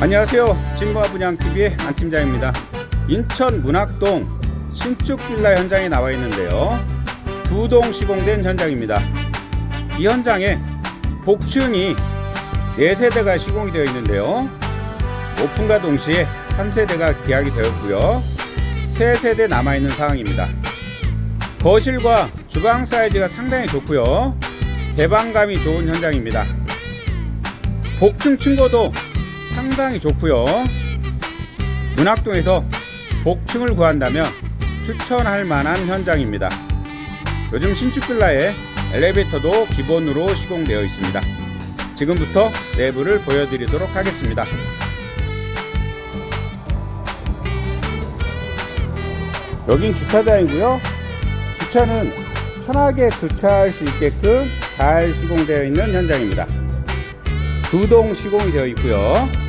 안녕하세요. 진보아 분양TV의 안 팀장입니다. 인천 문학동 신축 빌라 현장에 나와 있는데요. 두 동 시공된 현장입니다. 이 현장에 복층이 4세대가 시공이 되어 있는데요. 오픈과 동시에 1세대가 계약이 되었고요. 3세대 남아 있는 상황입니다. 거실과 주방 사이즈가 상당히 좋고요. 개방감이 좋은 현장입니다. 복층 층고도 상당히 좋고요. 문학동에서 복층을 구한다면 추천할 만한 현장입니다. 요즘 신축 빌라에 엘리베이터도 기본으로 시공되어 있습니다. 지금부터 내부를 보여드리도록 하겠습니다. 여긴 주차장이고요. 주차는 편하게 주차할 수 있게끔 잘 시공되어 있는 현장입니다. 두 동 시공이 되어 있고요.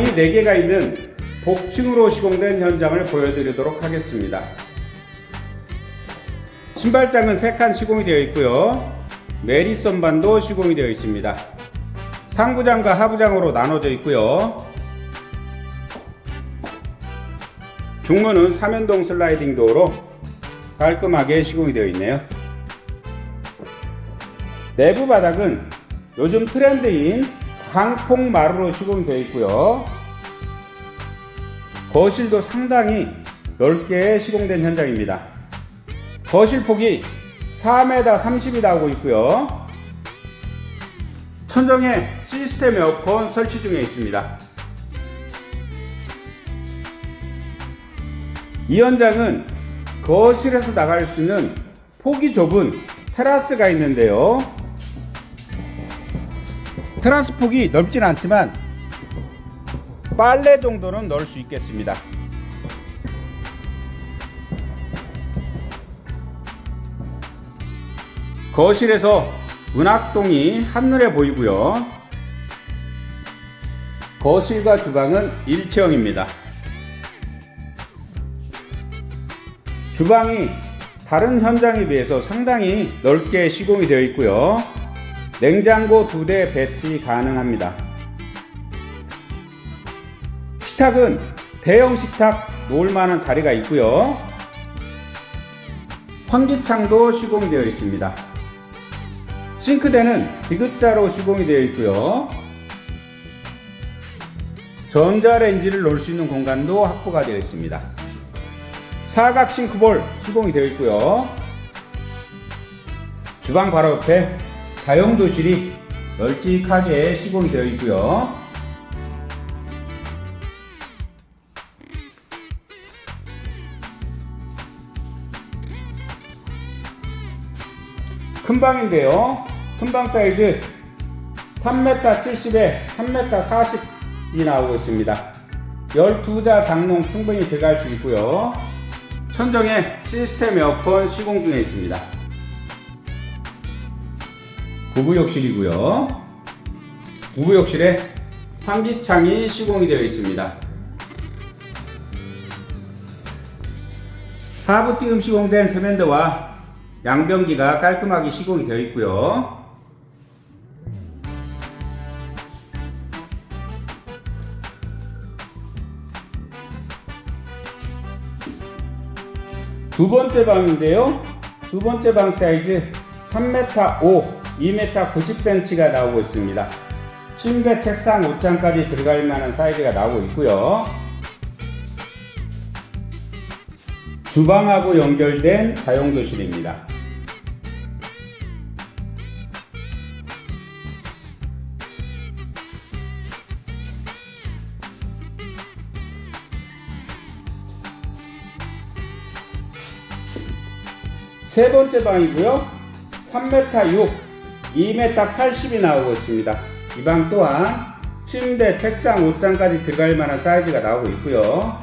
방이 4개가 있는 복층으로 시공된 현장을 보여드리도록 하겠습니다. 신발장은 3칸 시공이 되어 있고요. 메리선 반도 시공이 되어 있습니다. 상부장과 하부장으로 나눠져 있고요. 중문은 삼연동 슬라이딩 도어로 깔끔하게 시공이 되어 있네요. 내부 바닥은 요즘 트렌드인 강폭 마루로 시공이 되어 있고요. 거실도 상당히 넓게 시공된 현장입니다. 거실 폭이 4m 30이 나오고 있고요. 천정에 시스템 에어컨 설치 중에 있습니다. 이 현장은 거실에서 나갈 수 있는 폭이 좁은 테라스가 있는데요. 테라스 폭이 넓진 않지만 빨래 정도는 넣을 수 있겠습니다. 거실에서 문학동이 한눈에 보이고요. 거실과 주방은 일체형입니다. 주방이 다른 현장에 비해서 상당히 넓게 시공이 되어 있고요. 냉장고 두 대 배치 가능합니다. 식탁은 대형 식탁 놓을 만한 자리가 있고요. 환기창도 시공이 되어 있습니다. 싱크대는 디귿자로 시공이 되어 있고요. 전자레인지를 놓을 수 있는 공간도 확보가 되어 있습니다. 사각 싱크볼 시공이 되어 있고요. 주방 바로 옆에 다용도실이 널찍하게 시공이 되어 있고요. 큰 방인데요. 큰 방 사이즈 3m 70에 3m 40이 나오고 있습니다. 12자 장롱 충분히 들어갈 수 있고요. 천정에 시스템 에어컨 시공 중에 있습니다. 부부욕실이고요. 부부욕실에 환기창이 시공이 되어 있습니다. 하부 띄움 시공된 세면대와 양변기가 깔끔하게 시공이 되어 있고요. 두 번째 방인데요. 두 번째 방 사이즈 3m 5, 2m 90cm가 나오고 있습니다. 침대, 책상, 옷장까지 들어갈 만한 사이즈가 나오고 있고요. 주방하고 연결된 다용도실입니다. 세 번째 방이고요. 3m 6, 2m 80이 나오고 있습니다. 이 방 또한 침대, 책상, 옷장까지 들어갈 만한 사이즈가 나오고 있고요.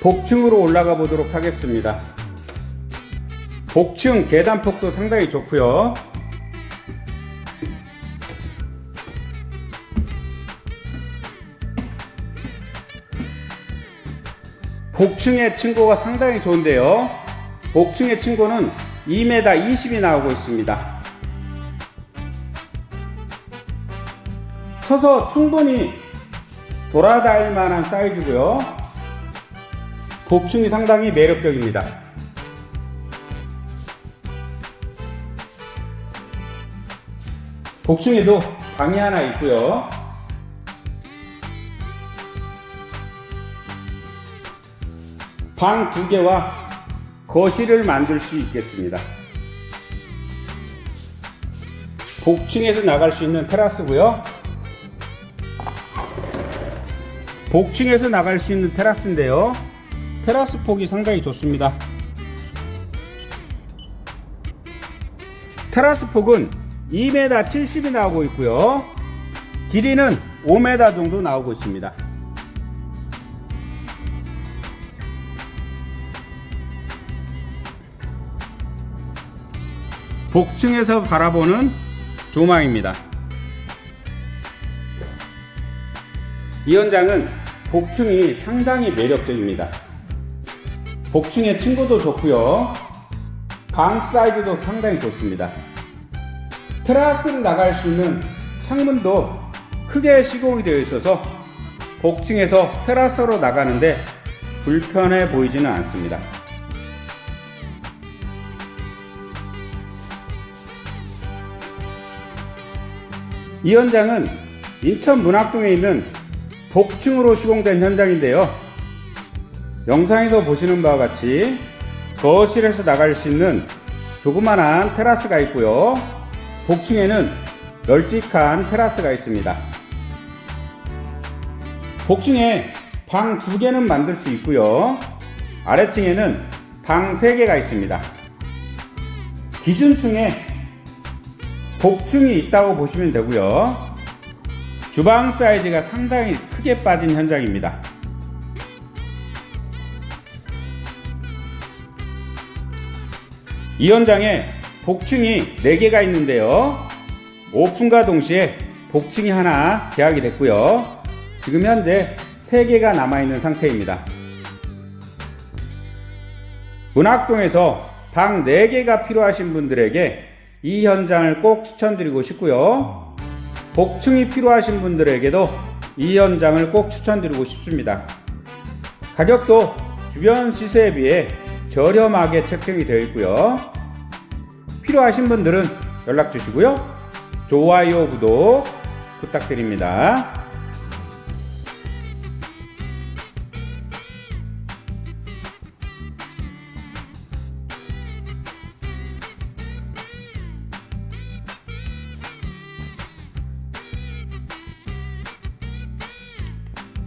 복층으로 올라가 보도록 하겠습니다. 복층 계단 폭도 상당히 좋고요. 복층의 층고가 상당히 좋은데요. 복층의 층고는 2m 20이 나오고 있습니다. 서서 충분히 돌아다닐 만한 사이즈고요. 복층이 상당히 매력적입니다. 복층에도 방이 하나 있고요. 방 두 개와 거실을 만들 수 있겠습니다. 복층에서 나갈 수 있는 테라스고요. 복층에서 나갈 수 있는 테라스인데요. 테라스 폭이 상당히 좋습니다. 테라스 폭은 2m 70이 나오고 있고요. 길이는 5m 정도 나오고 있습니다. 복층에서 바라보는 조망입니다. 이 현장은 복층이 상당히 매력적입니다. 복층의 층고도 좋고요. 방 사이즈도 상당히 좋습니다. 테라스를 나갈 수 있는 창문도 크게 시공이 되어 있어서 복층에서 테라스로 나가는데 불편해 보이지는 않습니다. 이 현장은 인천 문학동에 있는 복층으로 시공된 현장인데요. 영상에서 보시는 바와 같이 거실에서 나갈 수 있는 조그만한 테라스가 있고요. 복층에는 널찍한 테라스가 있습니다. 복층에 방 두 개는 만들 수 있고요. 아래층에는 방세 개가 있습니다. 기준층에 복층이 있다고 보시면 되고요. 주방 사이즈가 상당히 크게 빠진 현장입니다. 이 현장에 복층이 4개가 있는데요. 오픈과 동시에 복층이 하나 계약이 됐고요. 지금 현재 3개가 남아있는 상태입니다. 문학동에서 방 4개가 필요하신 분들에게 이 현장을 꼭 추천드리고 싶고요. 복층이 필요하신 분들에게도 이 현장을 꼭 추천드리고 싶습니다. 가격도 주변 시세에 비해 저렴하게 책정이 되어 있고요. 필요하신 분들은 연락 주시고요. 좋아요, 구독 부탁드립니다.